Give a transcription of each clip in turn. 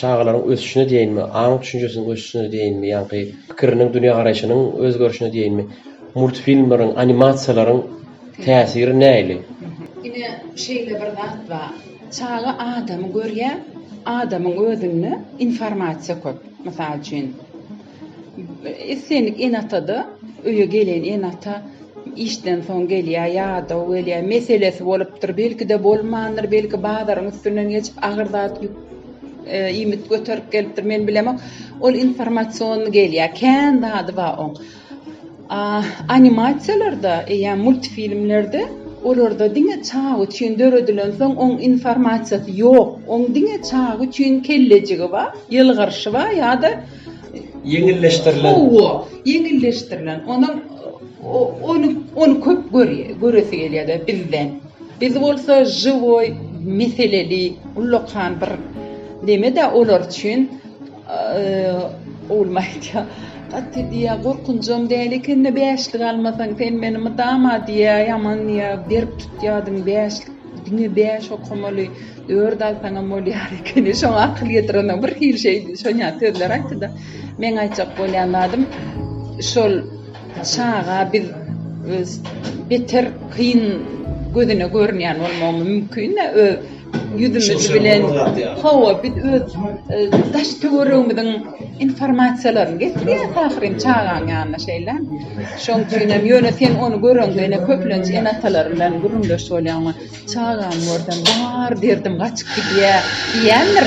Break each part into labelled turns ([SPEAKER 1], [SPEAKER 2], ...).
[SPEAKER 1] çağalaryň ösüşine diýenmi, aň düşünjesiniň ösüşine diýenmi, ýa-ni pikiriniň dünýä garaşynyň özgörüşine diýenmi, multfilmleriň, animasiýalaryň täsiri näili?
[SPEAKER 2] Yine şeyle bir zat var. Çağı adamı görýär, adamyň özüni informasiýa köp. Mysal üçin Esenlik en atada, öýe gelen en ata işden soň gelýär, ýa-da gelýär, meselesi bolupdyr, belki de bolmandyr, belki bazaryň üstünden geçip agyr zat ýük e, imit götürüp gelipdir, men bilemok. Ol informasiýony gelýär, kän dady var oň. A, animasiýalarda, ýa multfilmlerde olarda diňe çağı üçin döredilen soň oň informasiýasy ýok. Oň diňe çağı üçin kellejigi bar, ýylgyrşy bar ýa-da
[SPEAKER 1] Yeňilleşdirilen
[SPEAKER 2] Owo, yeňilleşdirilen. Onuň onu onu köp görýär, göresi gelýär bizden. Biz bolsa żywoy, meseleli, ullakan bir Deme de olar üçin e, olmaýdy. Gatty diýe gorkunjam dälikinne beýeşlik almasaň sen meni mytama diýe, ýaman diýe berip tutýadyň beýeşlik diňe beýeş okumaly dörd dalpaňa mol ýarykene şoň akl ýetirene bir hil şeýdi. Şoňa töler aýtdy. Men aýtjak bolýandym. Şol çağa bir e, beter kyn gözüne görünýän bolmagy mümkin. Ö, yüzümüz bilen hawa bit öz e, daş töwerümiň informasiýalaryny getirýär taýryň çağan ýanyna şeýler. Şoň üçinem ýöne sen onu görüň ene köplenç en atalaryňdan gurumdaş bolýanmy. Çağan ordan bar derdim gaçyp gidýär. Ýandyr.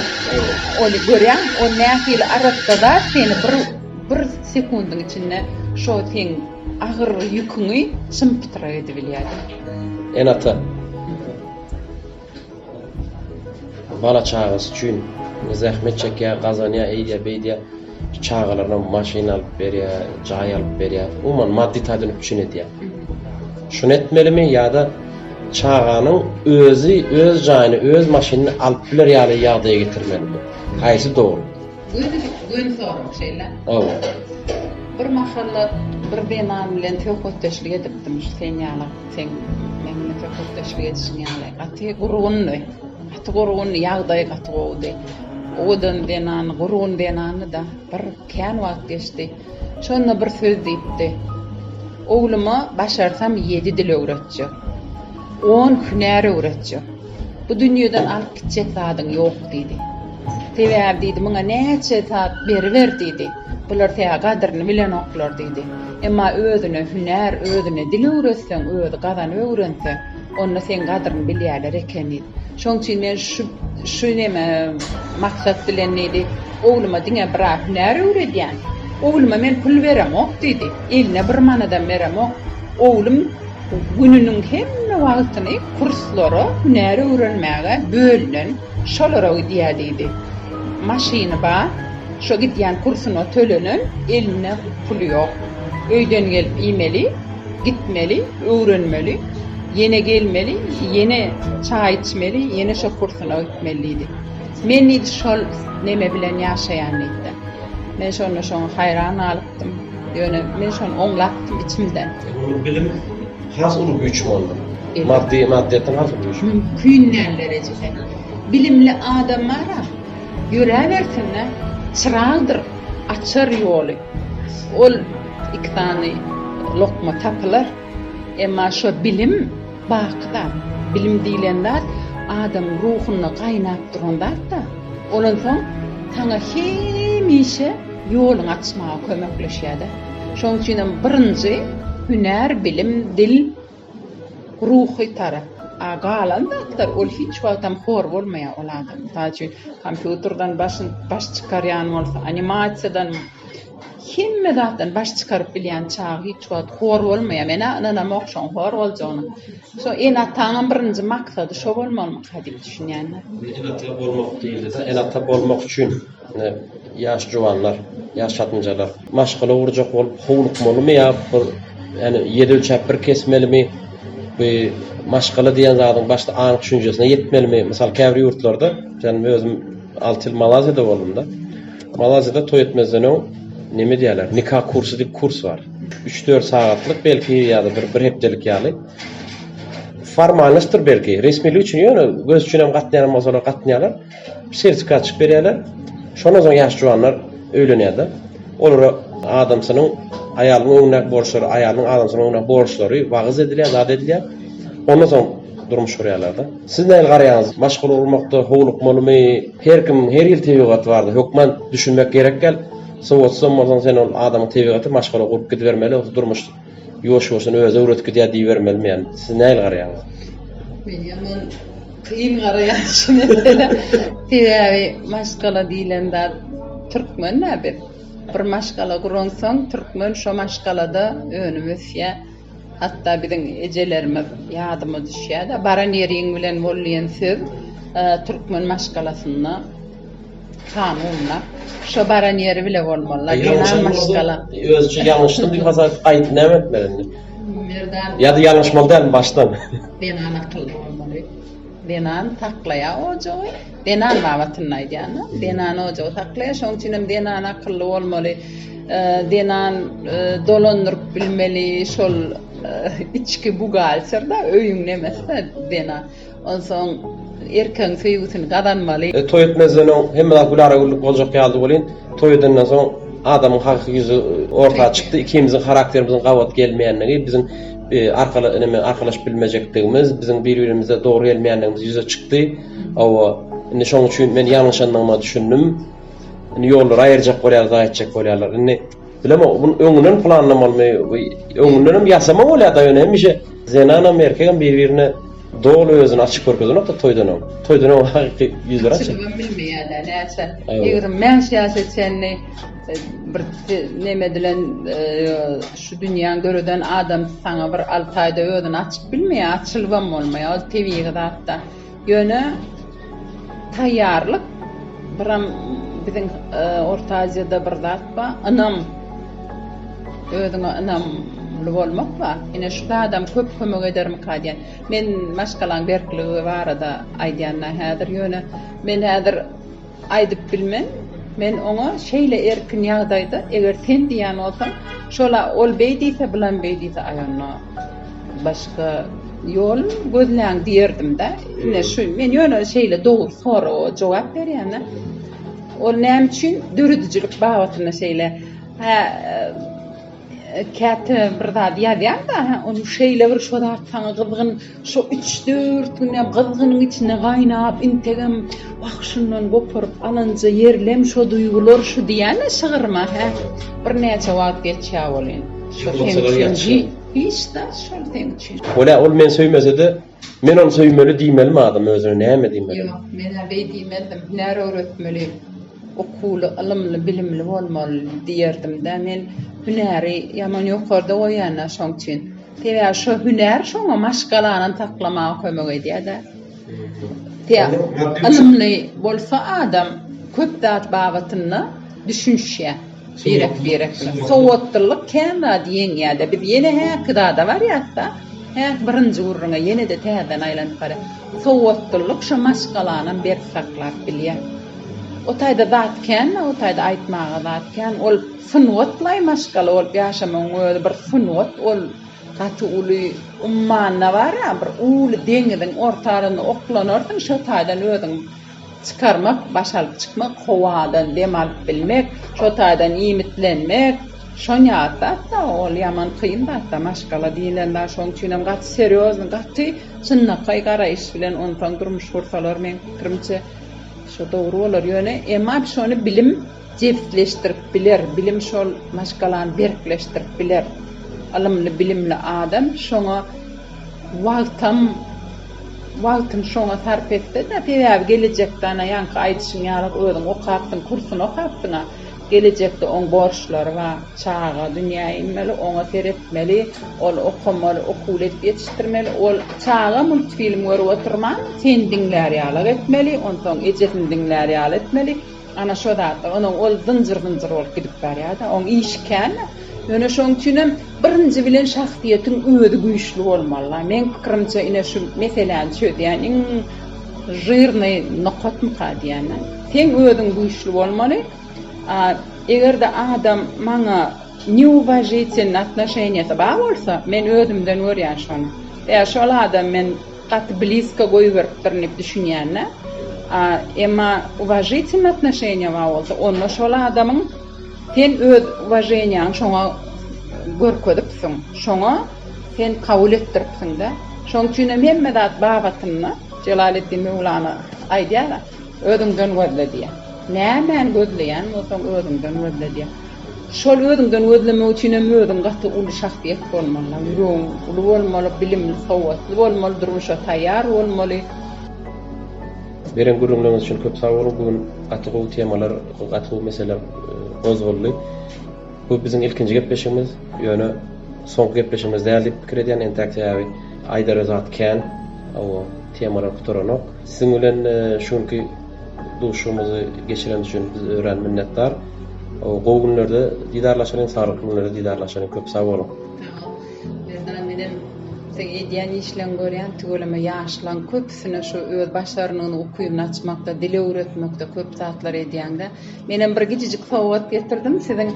[SPEAKER 2] onu görýän o näkil aratda da seni bir bir sekundyň içinde şo teň agyr ýüküňi şym bitirä edip bilýär.
[SPEAKER 1] En ata Bala çağız çün zahmet çekiyor, kazanıyor, eydiye beydiye çağırlarına maşin alıp veriyor, cahil alıp veriyor. Uman maddi tadını çün ediyor. Şunu etmeli mi ya da çağanın özü, öz cahini, öz maşinini alıp bilir yani yağdaya getirmeli mi? Haysi
[SPEAKER 2] doğru. Gönü sorum şeyler.
[SPEAKER 1] Evet.
[SPEAKER 2] Bir mahalla bir benam bilen töhkotdeşlik edipdim, sen yalak, sen memle töhkotdeşlik edişin yalak. Ati gurundu. katı gurgun yağday katı gowdy. Odan denany, gurgun denany da bir kän wagt geçdi. Şonda bir söz diýipdi. Ogluma başarsam 7 dil öwretçi. 10 hünär öwretçi. Bu dünýäden alyp gitjek zadyň ýok diýdi. Sebäp diýdi, muňa näçe saat berber diýdi. Bular täze gadryny bilen oklar diýdi. Emma özüne hünär, özüne dil öwretsen, özü gadan öwrense, onunla kadırın bir yerlere kenid. Şoň üçin men şu şöneme maksat dilenledi. Ogluma diňe brak näre öwredýän. Ogluma men pul beramok dedi. Eline bir manadan beramok. Oglum gününün hemme wagtyny kurslara näre öwrenmäge bölünen şolara öwdýär dedi. Maşyna ba şo gidýän kursuna tölenen eline pul ýok. Öýden gelip imeli, gitmeli, öwrenmeli, yene gelmeli, yene çay içmeli, yene şo kursyna gitmeliydi. Men id şol neme bilen ýaşaýan idi. Men şonu şoň hayran alypdym. Ýöne men şonu oňlapdym içimden.
[SPEAKER 1] Bunu bilim has ulu güç boldy.
[SPEAKER 2] Evet.
[SPEAKER 1] Maddi maddiýetden has ulu güç.
[SPEAKER 2] mümkün derecede. Bilimli adamlara yürüversinler, çırağdır, açar yolu. Ol iki tane lokma tapılar. Emma şu bilim bakda bilim diýlenler adam ruhuny gaýnap durandar da. Olan soň taňa hemişe ýolun açmaga kömekleşýärdi. Şoň üçin birinji hünär, bilim, dil ruhy tarap. agalan daktar ol hiç wagtam hor bolmaýan oladym. Taýyy kompýuterden başyn baş çykarýan bolsa, animasiýadan Kimme zatdan baş çıkarıp bilýän çagy hiç wagt hor bolmaýa. Mena ananam okşan hor boljagyn. So en ataňam birinji maksady şo bolmalymy hadyp düşünýänler.
[SPEAKER 1] En ata bolmak diýildi. En ata bolmak üçin ýaş e, juwanlar, ýaş şatynjalar maşgala urjak bolup howluk bolmy ýa bir ýani ýeri ölçäp kesmelimi bu maşgala diýen zadyň başda anyň düşünjesine ýetmelimi. Mysal käbri ýurtlarda, jan özüm 6 ýyl Malaziyada boldum da. Malaziyada toy etmezden öň ne mi diyorlar nikah kursu diye kurs var. 3-4 saatlik belki ya da bir, bir heptelik yani. Formalistdir belki. Resmiylik için yani göz için hem katlayan mazana katlayanlar. Sertifikat çıkıp veriyorlar. Şondan sonra yaş cuvanlar öğleniyorlar. Olur adamsının ayalının önüne borçları, ayalının adamsının önüne borçları vağız ediliyor, zat ediliyor. Ondan sonra durmuş şuralarda. Siz ne näil garaýaňyz? Maşgul olmakda howluk malumy her kim her ýil tebigat bardy. Hökman düşünmek gerek gel. Sowatsam bolsaň sen ol adamy tebigaty maşgala gurup gidibermeli, o durmuş ýoş bolsun öze öwretip gidýär diýbermeli men. Siz näil garaýaňyz?
[SPEAKER 2] Men ýa-da kyn garaýaşym ýa-da maşgala diýilende türkmen näbir. Bir maşgala guransaň türkmen şo maşgalada önümüz ýa Hatta biziň ejelerimiz ýadyma düşýär da baran ýeriň bilen bolýan söz e, türkmen maşgalasyna kanunla Şu şobaran yeri bile olmalı. Genel maskala.
[SPEAKER 1] Özcü yanlıştı bir fazla ayıp ne etmedin
[SPEAKER 2] mi?
[SPEAKER 1] Ya da yanlışmalı değil mi
[SPEAKER 2] baştan? Benan akıllı olmalı. Ee, denan taklaya ojo. Denan davatınlaydı yani. Denan ojo taklaya. Şonun için denan akıllı olmalı. Denan e, dolanırıp bilmeli. Şol e, içki bu galsırda öyünlemez de denan. Ondan erkeň söýgüsini gazanmaly.
[SPEAKER 1] E, toy etmezden hem bulara boljak ýaldy bolin. Toý edenden soň adamyň hakyky ýüzü e, orta çykdy. Ikimiziň karakterimiziň gawat gelmeýänligi biziň e, arkala neme arkalaş bilmejekdigimiz, biziň bir-birimize dogry gelmeýänligimiz ýüze çykdy. Awa indi şoň üçin men ýalňyş anlama düşündim. Indi ýollara aýyrjak bolýar, aýtjak bolýarlar. Indi bilem bunun öňünden planlamalmy, öňünden ýasama bolýar da ýöne hemişe Zenana merkegen bir-birine Doğru özünü açık korkuyordu nokta toydan o. Toydan o hakiki yüzler açık.
[SPEAKER 2] Çıkmam bilmiyor da
[SPEAKER 1] neyse.
[SPEAKER 2] Diyorum ben siyaset senli e, bir neme e, şu dünýäni görüden adam sana bir 6 ayda öden açık bilmiyor, açılmam olmuyor. TV'ye da hatta yönü tayyarlık biram bizim e, Orta Aziýada bir zat ba, anam özüne anam gönüllü bolmak ba. Ine şu adam köp kömek edermi kadyan. Men maşgalan berkligi barada da aýdyanna häzir ýöne. Men häzir aýdyp bilmen. Men oňa şeýle erkin ýagdaýda eger sen diýen bolsaň, şola ol beýdise bilen beýdise aýanna. Başga yol gözlän diýerdim da. Ine şu men ýöne şeýle dogry sora jogap berýän. Ol näme üçin dürüdüjilik babatyna şeýle ha kat e, birdadiya diýende onu şeýle bir şodartsaň gyzgyn şu 3-4 gün gyzgynyň içine gaýnap integem wagşyndan gopurup alanja yerlem şu duýgular şu diýene şygyrma hä bir näçe wagt geçýär bolen işte şol temçi
[SPEAKER 1] ola ol men söýmese de men onu söýmeli diýmeli mi adam özüne näme diýmeli
[SPEAKER 2] ýok men näme diýmedim näre öwretmeli okulu, ılımlı, bilimli bolmaly diýerdim-de men hünäri yaman ýokarda goýana şoň üçin. Tewa şu hünär şoňa maşgalanan taklamaga kömek edýär-de. Tewa ilimli bolsa adam köp zat babatyny düşünşe birek birek sowatlyk kenda diýen ýerde biz ýene häkida da bar ýatda. Häk birinji gurruna ýene de täden aýlanyp bara. Sowatlyk şu maşgalanan bir saklar bilýär. o taýda zatken, o taýda aýtmaga zatken, ol sunwatlay maşgal ol ýaşamyň öýde bir sunwat ol gaty uly ummana bar, bir uly deňiň ortaryny oklanardyň, şo taýdan öýdüň çıkarmak, başalıp çıkmak, kovadan demalıp bilmek, şotaydan iyimitlenmek, şon yaatta da ol yaman kıyın da da maşgala diýenler şoň üçin gaty seriozny, gaty çynnakay gara iş bilen ondan durmuş gursalar men pikirimçe şo doğru olur yöne emma şonu bilim cepleştirip biler bilim şol maşgalan berkleştirip biler. Alımlı bilimli adam şoňa wagtam wagtym şoňa sarp etdi da peýab gelejekden ýanky aýdyşyň ýarak öýdüm okapdym kursuny okapdyň gelecekde on borçları va çağa dünýä immeli ona teretmeli ol okumalı okul edip yetiştirmeli ol çağa multfilm görüp oturman sen dinler yalak etmeli ondan ejetin dinler yalak etmeli ana şo da onun ol zınjır zınjır olup gidip barya da on işken Ýöne şoň üçin birinji bilen şahsiýetiň öýüdi güýçli bolmaly. Men pikirimçe ine şu meselän çöýdýän iň jyrny nokatmy kadýan. Sen öýüdiň güýçli bolmaly, А эгер да адам мага неуважительный отношениясы бар болса, мен өзүмдөн көрýän şonu. Ya şol adam men gat bliska goýup beripdir düşünýän, A emma уважительное отношение var olsa, onunla şol adamın sen öz уважениýaň şoňa görkezipsiň. Şoňa sen kabul etdiripsiň da. Şoň üçin hemme zat babatyny Celaleddin Mevlana aýdýar. Ödüňden gözle diýär. Nämen gözleýän bolsaň özüňden gözle diýär. Şol özüňden gözlemek üçin hem özüň gaty uly şahsiýet bolmaly, ýüregiň uly bolmaly, bilimli, sowatly bolmaly, durmuşa taýýar bolmaly.
[SPEAKER 1] Beren gurumlarymyz üçin köp sag bolup bugün gatygy temalar, gatygy meseleler e, gozgoldy. Bu biziň ilkinji gepleşigimiz, ýöne soňky gepleşigimiz däl pikir edýän entaktiýawy Aýdar Özat Ken, o temalar kutoranok. Sizin bilen e, şunki duşumuzu geçiren üçin biz ören minnetdar. O gowgunlarda didarlaşan sarıklarla didarlaşan köp
[SPEAKER 2] sağ sen edýän işlen görýän tügeleme ýaşlan köpsine şu öz başlaryny okuyup açmakda, dile öwretmekde köp zatlar edýäňde. Menen bir gijijik sowat getirdim siziň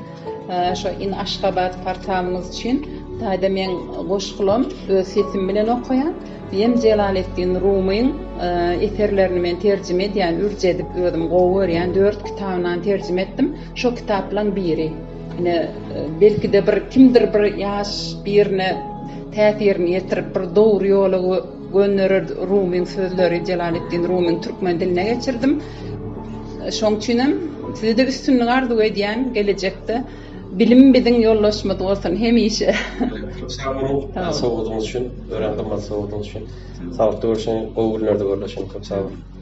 [SPEAKER 2] e, şu in Aşgabat partamyz üçin. Taýda men goşgulam öz sesim bilen okuyan, Diýem Celaleddin Rumiň eserlerini men tercüme edýän, ürjedip ödüm gowerýän 4 kitabyndan tercüme etdim. Şu kitaplan biri. Ine e, belki de bir kimdir bir ýaş birine täsirini ýetirip bir dogry ýola gönderir Rumin sözleri Celaleddin Rumin türkmen diline geçirdim. E, şoň üçinem de üstünlük arzu edýän gelejekde bilinmediğin yollaşma doğrusun hemşe. Çok sağ
[SPEAKER 1] olun. Sağ olduğunuz için, öğrendim ben sağ olduğunuz için. Sağlıklı olsun, o günlerde görüşün. Çok sağ olun.